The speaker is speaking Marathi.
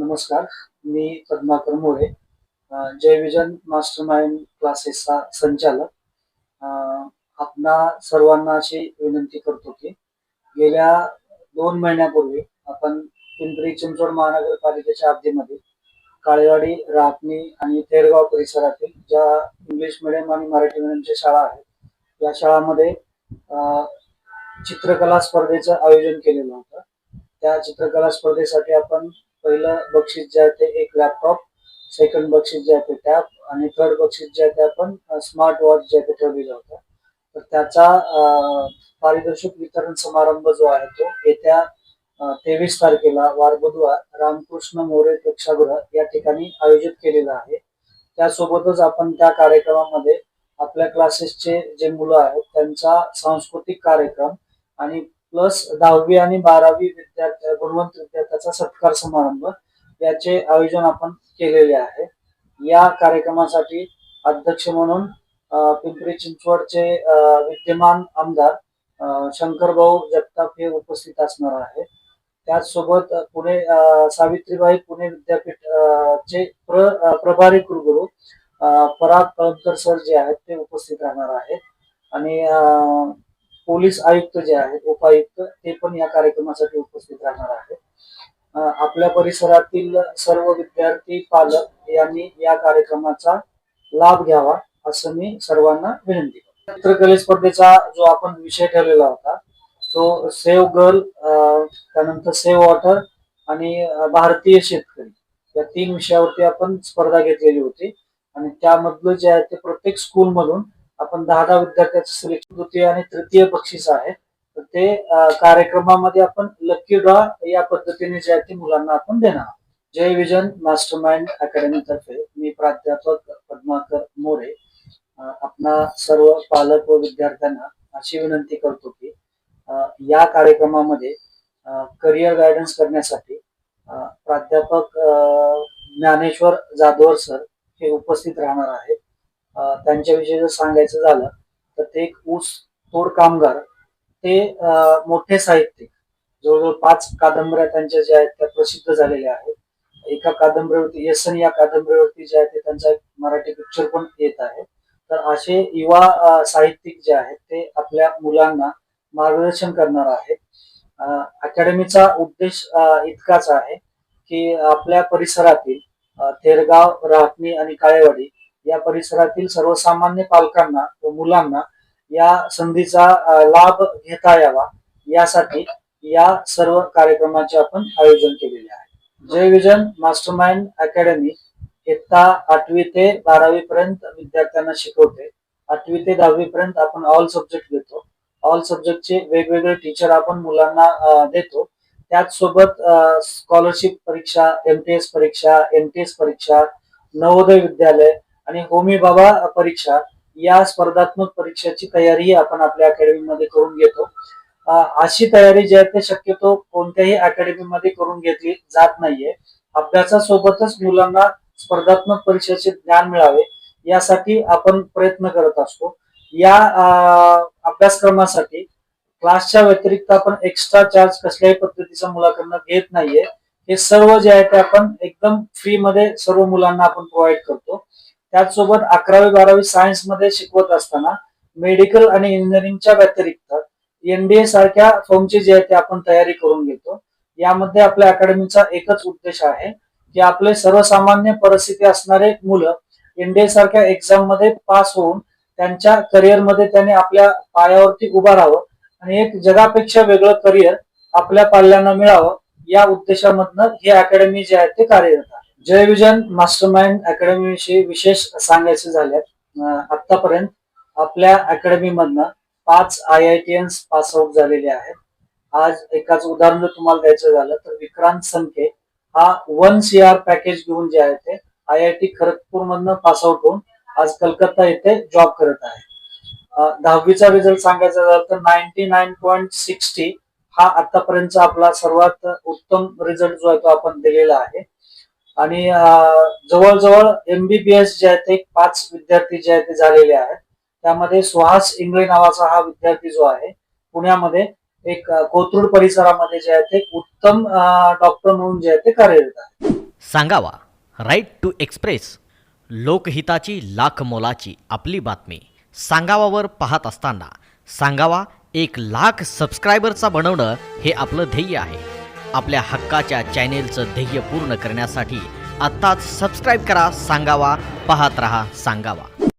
नमस्कार मी Padmakar More Jai vision master mind क्लासेसचा संचालक. आपणा सर्वांना अशी विनंती करतो की गेल्या दोन महिन्यापूर्वी आपण पिंपरी चिंचवड महानगरपालिकेच्या हद्दीमध्ये काळेवाडी राहटणी आणि तेरगाव परिसरातील ज्या इंग्लिश मिडियम आणि मराठी मिडियमच्या शाळा आहेत या शाळामध्ये चित्रकला स्पर्धेचं आयोजन केलेलं होतं. त्या चित्रकला स्पर्धेसाठी आपण पहिलं बक्षीस जे आहे ते एक लॅपटॉप सेकंड बक्षीस जे आहे ते टॅब आणि थर्ड बक्षीस जे आहे ते आपण स्मार्ट वॉच जे आहे ते ठेवलेलं होतं. तर त्याचा पारितोषिक वितरण समारंभ जो आहे तो येत्या तेवीस तारखेला वार बुधवार रामकृष्ण मोरे प्रेक्षागृह या ठिकाणी आयोजित केलेला आहे. त्यासोबतच आपण त्या कार्यक्रमामध्ये आपल्या क्लासेसचे जे मुलं आहेत त्यांचा सांस्कृतिक कार्यक्रम आणि प्लस दहावी आणि बारावी विद्यार्थी गुणवंत विद्यार्थ्याचा सत्कार समारंभ याचे आयोजन आपण केलेले आहे. या कार्यक्रमासाठी अध्यक्ष म्हणून पिंपरी चिंचवडचे विद्यमान आमदार शंकरभाऊ जगताप हे उपस्थित असणार आहे. त्याचसोबत पुणे सावित्रीबाई पुणे विद्यापीठ चे प्र प्रभारी कुलगुरू पराग कळमकर सर जे आहेत ते उपस्थित राहणार आहेत आणि पोलीस आयुक्त जे आहेत उपायुक्त ते पण या कार्यक्रमासाठी उपस्थित राहणार आहेत. आपल्या परिसरातील सर्व विद्यार्थी पालक यांनी या कार्यक्रमाचा लाभ घ्यावा असं मी सर्वांना विनंती करतो. चित्रकले स्पर्धेचा जो आपण विषय ठेवलेला होता तो सेव्ह गर्ल त्यानंतर सेव्ह वॉटर आणि भारतीय शेतकरी या तीन विषयावरती आपण स्पर्धा घेतलेली होती. आणि त्यामधलं जे आहे ते प्रत्येक स्कूलमधून आपण दहा दहा विद्यार्थ्याचं सिलेक्शन द्वितीय आणि तृतीय बक्षीस आहे. तर ते कार्यक्रमामध्ये आपण लकी ड्रॉ या पद्धतीने जे आहे ते मुलांना आपण देणार Jai vision master mind academy तर्फे मी प्राध्यापक पद्माकर मोरे आपणा सर्व पालक व विद्यार्थ्यांना अशी विनंती करतो की या कार्यक्रमामध्ये करिअर गायडन्स करण्यासाठी प्राध्यापक ज्ञानेश्वर जाधवर सर हे उपस्थित राहणार आहेत. त्यांच्याविषयी जर सांगायचं झालं तर ते एक ऊस तोड कामगार ते मोठे साहित्यिक. जवळजवळ पाच कादंबऱ्या त्यांच्या ज्या आहेत त्या प्रसिद्ध झालेल्या आहेत. एका कादंबरीवरती यसन या कादंबरीवरती जे आहे ते त्यांचा एक मराठी पिक्चर पण येत आहे. तर असे युवा साहित्यिक जे आहेत ते आपल्या मुलांना मार्गदर्शन करणार आहेत. अकॅडमीचा उद्देश इतकाच आहे की आपल्या परिसरातील थेरगाव राहटणी आणि काळेवाडी या परिसरातील सर्वसामान्य पालकांना व मुलांना या संधीचा लाभ घेता यावा यासाठी या सर्व कार्यक्रमाचे आपण आयोजन केलेले आहे. Jai vision master mind academy इयत्ता आठवी ते बारावी पर्यंत विद्यार्थ्यांना शिकवते. आठवी ते दहावी पर्यंत आपण ऑल सब्जेक्ट घेतो. ऑल सब्जेक्टचे वेगवेगळे टीचर आपण मुलांना देतो. त्याचसोबत स्कॉलरशिप परीक्षा एम टी एस परीक्षा एम टी एस परीक्षा नवोदय विद्यालय आणि होमी बाबा परीक्षा या स्पर्धात्मक परीक्षेची तयारी आपण आपल्या अकॅडमीमध्ये करून घेतो. अशी तयारी जी आहे ते शक्यतो कोणत्याही अकॅडमीमध्ये करून घेतली जात नाहीये. अभ्यासासोबतच मुलांना स्पर्धात्मक परीक्षेचे ज्ञान मिळावे यासाठी आपण प्रयत्न करत असतो. या अभ्यासक्रमासाठी क्लासच्या व्यतिरिक्त आपण एक्स्ट्रा चार्ज कसल्याही पद्धतीचा मुलाकडनं घेत नाहीये. हे सर्व जे आहे ते आपण एकदम फ्री मध्ये सर्व मुलांना आपण प्रोव्हाइड करतो. त्याचसोबत अकरावी बारावी सायन्समध्ये शिकवत असताना मेडिकल आणि इंजिनिअरिंगच्या व्यतिरिक्त एनडीए सारख्या फॉर्मची जी आहे ते आपण तयारी करून घेतो. यामध्ये आपल्या अकॅडमीचा एकच उद्देश आहे की आपले सर्वसामान्य परिस्थिती असणारे मुलं एनडीए सारख्या एक्झाममध्ये पास होऊन त्यांच्या करिअरमध्ये त्यांनी आपल्या पायावरती उभा राहावं आणि एक जगापेक्षा वेगळं करिअर आपल्या पाल्यांना मिळावं या उद्देशामधनं ही अकॅडमी जी आहे ते कार्यरत आहे. जय विजन मास्टर माइंड अकॅडमीविषयी विशेष सांगायचे झाले. आतापर्यंत आपल्या अकॅडमी मधनं पाच IITians pass out झालेले आहेत. आज एकाच उदाहरण जर तुम्हाला द्यायचं झालं तर विक्रांत संके हा वन सी आर पॅकेज घेऊन जे आहे ते आय आय टी खरगपूर मधनं पास आउट होऊन आज कलकत्ता येथे जॉब करत आहे. दहावीचा रिझल्ट सांगायचा झाला तर नाईन्टी नाईन पॉईंट सिक्स्टी हा आतापर्यंतचा आपला सर्वात उत्तम रिझल्ट जो आहे तो आपण दिलेला आहे. आणि अ, जवळजवळ एमबीबीएस जे आहे ते पाच विद्यार्थी जे आहे ते झालेले आहेत. त्यामध्ये सुहास इंगळे नावाचा हा विद्यार्थी जो आहे पुण्यामध्ये एक कोथरूड परिसरामध्ये जे आहे ते उत्तम डॉक्टर म्हणून जे आहे ते कार्यरत आहे. सांगावा राईट टू एक्सप्रेस लोकहिताची लाख मोलाची आपली बातमी. सांगावावर पाहत असताना सांगावा एक लाख सबस्क्रायबरचा बनवणं हे आपलं ध्येय आहे. आपल्या हक्काच्या चॅनेलचं ध्येय पूर्ण करण्यासाठी आत्ताच सबस्क्राईब करा सांगावा पाहत रहा सांगावा.